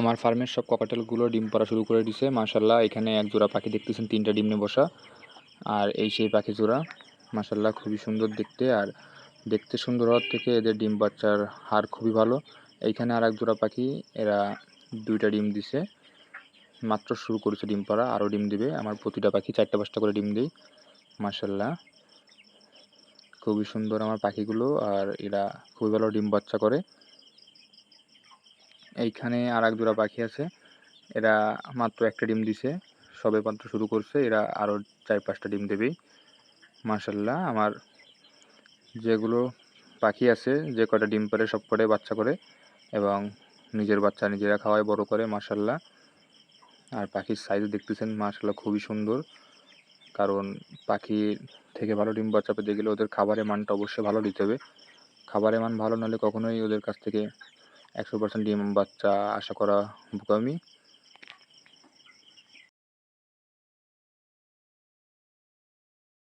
আমার ফার্মের সব ককাটেলগুলো ডিম পাড়া শুরু করে দিছে। মাশাল্লাহ এখানে এক জোড়া পাখি দেখতেছেন, তিনটা ডিম নিয়ে বসা। আর এই সেই পাখি জোড়া মাশাল্লাহ খুবই সুন্দর দেখতে। আর দেখতে সুন্দর হওয়ার থেকে এদের ডিম বাচ্চার হার খুবই ভালো। এইখানে আর এক জোড়া পাখি, এরা দুইটা ডিম দিছে। মাত্র শুরু করেছে ডিম পাড়া, আরও ডিম দিবে। আমার প্রতিটা পাখি চারটা পাঁচটা করে ডিম দেই মাশাল্লাহ খুবই সুন্দর আমার পাখিগুলো, আর এরা খুবই ভালো ডিম বাচ্চা করে। এইখানে আর এক জোড়া পাখি আছে। এরা মাত্র একটা ডিম দিছে। সবে মাত্র শুরু করছে। এরা আরও চার পাঁচটা ডিম দেবেই মার্শাল্লাহ আমার যেগুলো পাখি আছে, যে কটা ডিম পারে, সব কটাই বাচ্চা করে এবং নিজের বাচ্চা নিজেরা খাওয়ায়, বড় করে মার্শাল্লাহ আর পাখির সাইজ দেখতেছেন মার্শাল্লাহ খুবই সুন্দর। কারণ পাখির থেকে ভালো ডিম বাচ্চা পেতে গেলে ওদের খাবারের মানটা অবশ্যই ভালো দিতে হবে। খাবারের মান ভালো নাহলে কখনোই ওদের কাছ থেকে একশো পার্সেন্ট ডিম বাচ্চা আশা করা বোকামি।